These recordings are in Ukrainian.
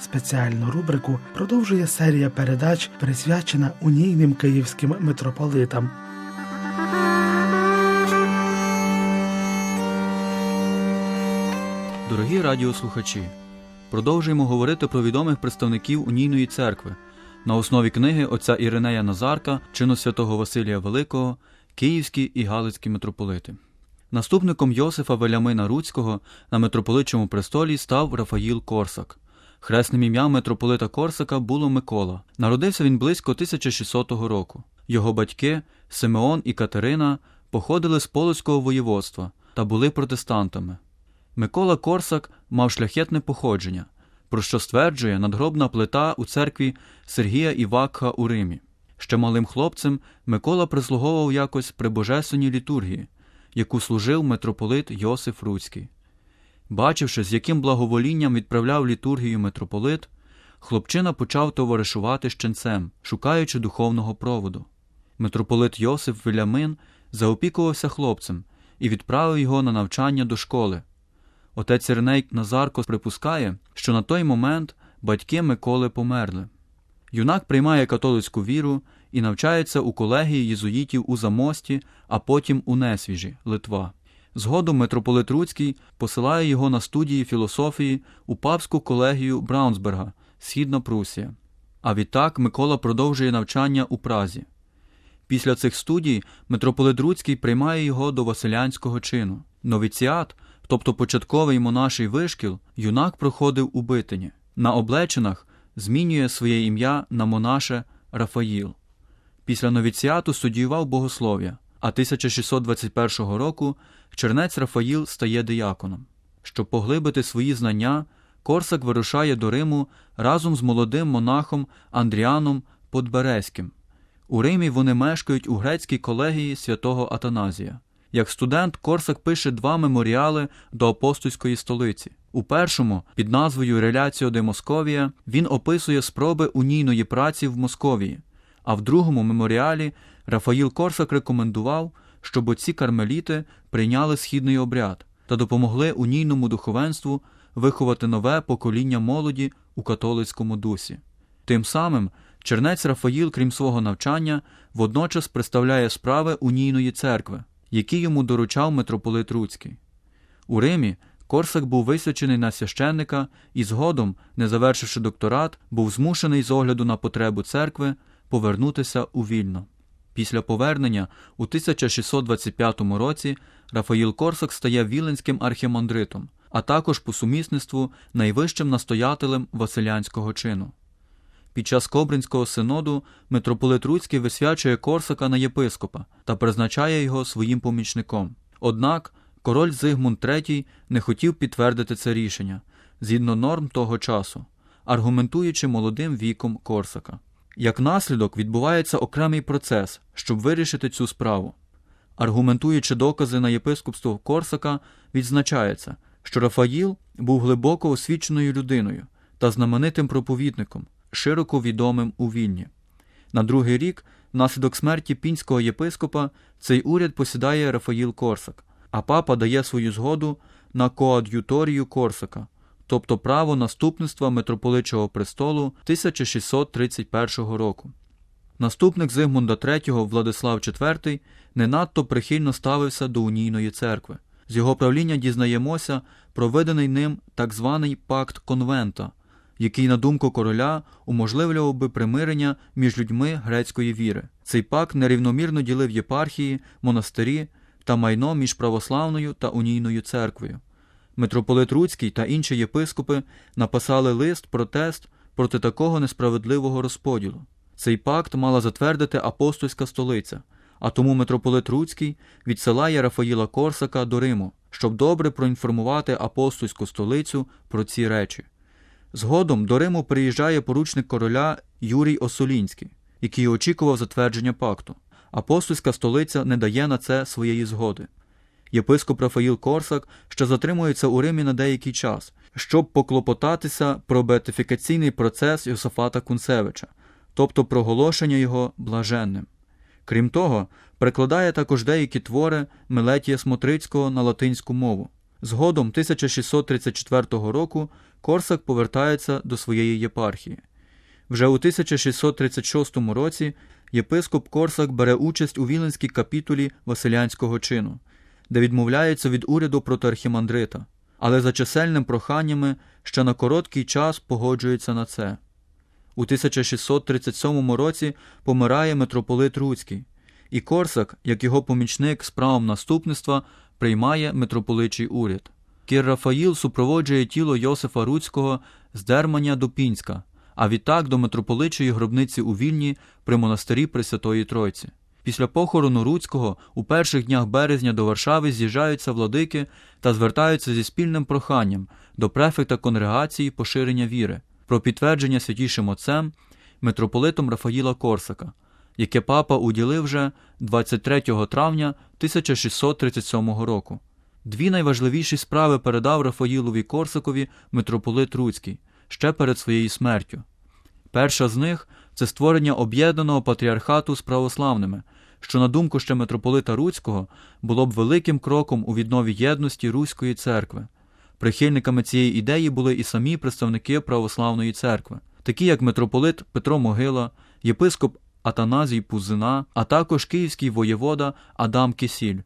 Спеціальну рубрику продовжує серія передач, присвячена унійним київським митрополитам. Дорогі радіослухачі, продовжуємо говорити про відомих представників унійної церкви на основі книги отця Іринея Назарка, чину святого Василія Великого, Київські і Галицькі митрополити. Наступником Йосифа Велямина Руцького на митрополитчому престолі став Рафаїл Корсак. Хресним ім'ям митрополита Корсака було Микола. Народився він близько 1600 року. Його батьки Симеон і Катерина походили з Полоцького воєводства та були протестантами. Микола Корсак мав шляхетне походження, про що стверджує надгробна плита у церкві Сергія Івакха у Римі. Ще малим хлопцем Микола прислуговував якось при божественній літургії, яку служив митрополит Йосиф Руцький. Бачивши, з яким благоволінням відправляв літургію митрополит, хлопчина почав товаришувати з ченцем, шукаючи духовного проводу. Митрополит Йосиф Вілямин заопікувався хлопцем і відправив його на навчання до школи. Отець Ірней Назарко припускає, що на той момент батьки Миколи померли. Юнак приймає католицьку віру і навчається у колегії єзуїтів у Замості, а потім у Несвіжі, Литва. Згодом митрополит Руцький посилає його на студії філософії у папську колегію Браунсберга, Східна Прусія. А відтак Микола продовжує навчання у Празі. Після цих студій митрополит Руцький приймає його до Василянського чину. Новіціат, тобто початковий монаший вишкіл, юнак проходив у Битині. На облечинах змінює своє ім'я на монаше Рафаїл. Після новіціату студіював богослов'я, а 1621 року чернець Рафаїл стає дияконом. Щоб поглибити свої знання, Корсак вирушає до Риму разом з молодим монахом Андріаном Подберезьким. У Римі вони мешкають у грецькій колегії святого Атаназія. Як студент Корсак пише два меморіали до апостольської столиці. У першому, під назвою Реляціо де Московія, він описує спроби унійної праці в Московії, а в другому меморіалі Рафаїл Корсак рекомендував, щоб оці кармеліти прийняли східний обряд та допомогли унійному духовенству виховати нове покоління молоді у католицькому дусі. Тим самим чернець Рафаїл, крім свого навчання, водночас представляє справи унійної церкви, які йому доручав митрополит Руцький. У Римі Корсак був висвячений на священника і згодом, не завершивши докторат, був змушений з огляду на потребу церкви повернутися у Вільно. Після повернення у 1625 році Рафаїл Корсак стає віленським архімандритом, а також по сумісництву найвищим настоятелем Василянського чину. Під час Кобринського синоду митрополит Руцький висвячує Корсака на єпископа та призначає його своїм помічником. Однак король Зигмунд III не хотів підтвердити це рішення згідно норм того часу, аргументуючи молодим віком Корсака. Як наслідок відбувається окремий процес, щоб вирішити цю справу. Аргументуючи докази на єпископство Корсака, відзначається, що Рафаїл був глибоко освіченою людиною та знаменитим проповідником, широко відомим у Вільні. На другий рік, внаслідок смерті пінського єпископа, цей уряд посідає Рафаїл Корсак, а папа дає свою згоду на коад'юторію Корсака, тобто право наступництва митрополичого престолу 1631 року. Наступник Зигмунда III Владислав IV не надто прихильно ставився до унійної церкви. З його правління дізнаємося про виданий ним так званий пакт конвента, який, на думку короля, уможливлював би примирення між людьми грецької віри. Цей пакт нерівномірно ділив єпархії, монастирі та майно між православною та унійною церквою. Митрополит Руцький та інші єпископи написали лист протест проти такого несправедливого розподілу. Цей пакт мала затвердити апостольська столиця, а тому митрополит Руцький відсилає Рафаїла Корсака до Риму, щоб добре проінформувати апостольську столицю про ці речі. Згодом до Риму приїжджає поручник короля Юрій Осолінський, який очікував затвердження пакту. Апостольська столиця не дає на це своєї згоди. Єпископ Рафаїл Корсак ще затримується у Римі на деякий час, щоб поклопотатися про беатифікаційний процес Йосафата Кунцевича, тобто проголошення його блаженним. Крім того, перекладає також деякі твори Мелетія Смотрицького на латинську мову. Згодом 1634 року Корсак повертається до своєї єпархії. Вже у 1636 році єпископ Корсак бере участь у Віленській капітулі Василянського чину, де відмовляється від уряду проти архімандрита, але за чисельним проханнями ще на короткий час погоджується на це. У 1637 році помирає митрополит Руцький, і Корсак, як його помічник з правом наступництва, приймає митрополичий уряд. Кір Рафаїл супроводжує тіло Йосифа Руцького з Дерманя до Пінська, а відтак до митрополичої гробниці у Вільні при монастирі Пресвятої Тройці. Після похорону Руцького у перших днях березня до Варшави з'їжджаються владики та звертаються зі спільним проханням до префекта конгрегації поширення віри про підтвердження святішим отцем митрополитом Рафаїла Корсака, яке папа уділив вже 23 травня 1637 року. Дві найважливіші справи передав Рафаїлові Корсакові митрополит Руцький ще перед своєю смертю. Перша з них це створення об'єднаного патріархату з православними, що, на думку ще митрополита Руцького, було б великим кроком у віднові єдності Руської церкви. Прихильниками цієї ідеї були і самі представники православної церкви, такі як митрополит Петро Могила, єпископ Атаназій Пузина, а також київський воєвода Адам Кисіль.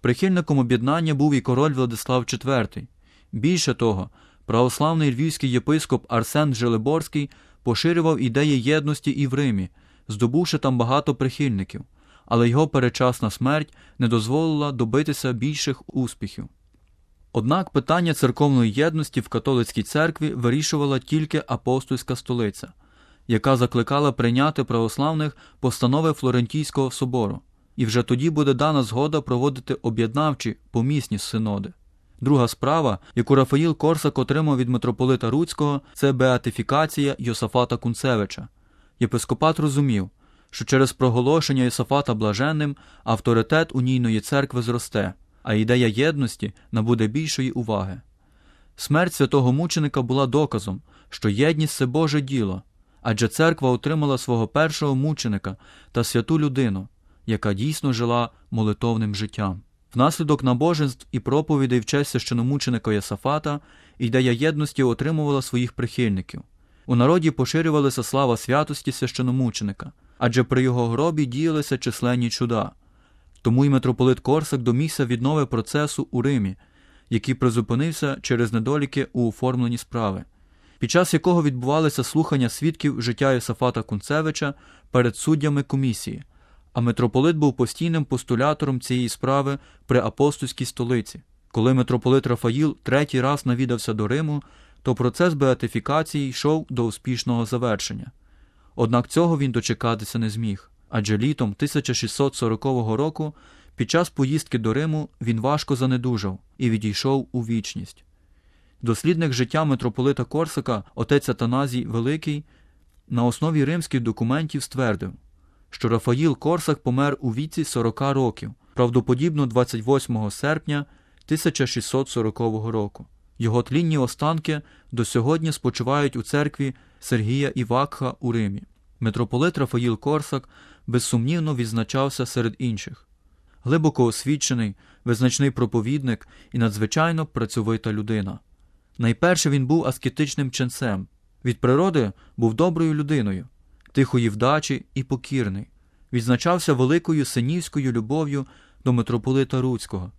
Прихильником об'єднання був і король Владислав IV. Більше того, православний львівський єпископ Арсен Желеборський поширював ідеї єдності і в Римі, здобувши там багато прихильників, але його передчасна смерть не дозволила добитися більших успіхів. Однак питання церковної єдності в католицькій церкві вирішувала тільки апостольська столиця, яка закликала прийняти православних постанови Флорентійського собору, і вже тоді буде дана згода проводити об'єднавчі помісні синоди. Друга справа, яку Рафаїл Корсак отримав від митрополита Руцького, це беатифікація Йосафата Кунцевича. Єпископат розумів, що через проголошення Йосафата блаженним авторитет унійної церкви зросте, а ідея єдності набуде більшої уваги. Смерть святого мученика була доказом, що єдність це Боже діло, адже церква отримала свого першого мученика та святу людину, яка дійсно жила молитовним життям. Внаслідок набоженств і проповідей в честь священомученика Єсафата ідея єдності отримувала своїх прихильників. У народі поширювалася слава святості священомученика, адже при його гробі діялися численні чуда. Тому й митрополит Корсак домігся віднови процесу у Римі, який призупинився через недоліки у оформленні справи, під час якого відбувалися слухання свідків життя Єсафата Кунцевича перед суддями комісії, а митрополит був постійним постулятором цієї справи при апостольській столиці. Коли митрополит Рафаїл третій раз навідався до Риму, то процес беатифікації йшов до успішного завершення. Однак цього він дочекатися не зміг, адже літом 1640 року під час поїздки до Риму він важко занедужав і відійшов у вічність. Дослідник життя митрополита Корсака, отець Атаназій Великий, на основі римських документів ствердив, що Рафаїл Корсак помер у віці 40 років, правдоподібно 28 серпня 1640 року. Його тлінні останки до сьогодні спочивають у церкві Сергія Івакха у Римі. Митрополит Рафаїл Корсак безсумнівно відзначався серед інших. Глибоко освічений, визначний проповідник і надзвичайно працьовита людина. Найперше він був аскетичним ченцем. Від природи був доброю людиною, тихої вдачі і покірний. Відзначався великою синівською любов'ю до митрополита Руцького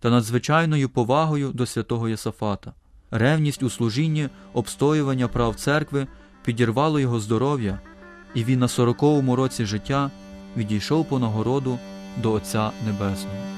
та надзвичайною повагою до святого Єсафата. Ревність у служінні обстоювання прав церкви підірвало його здоров'я, і він на сороковому році життя відійшов по нагороду до Отця Небесного.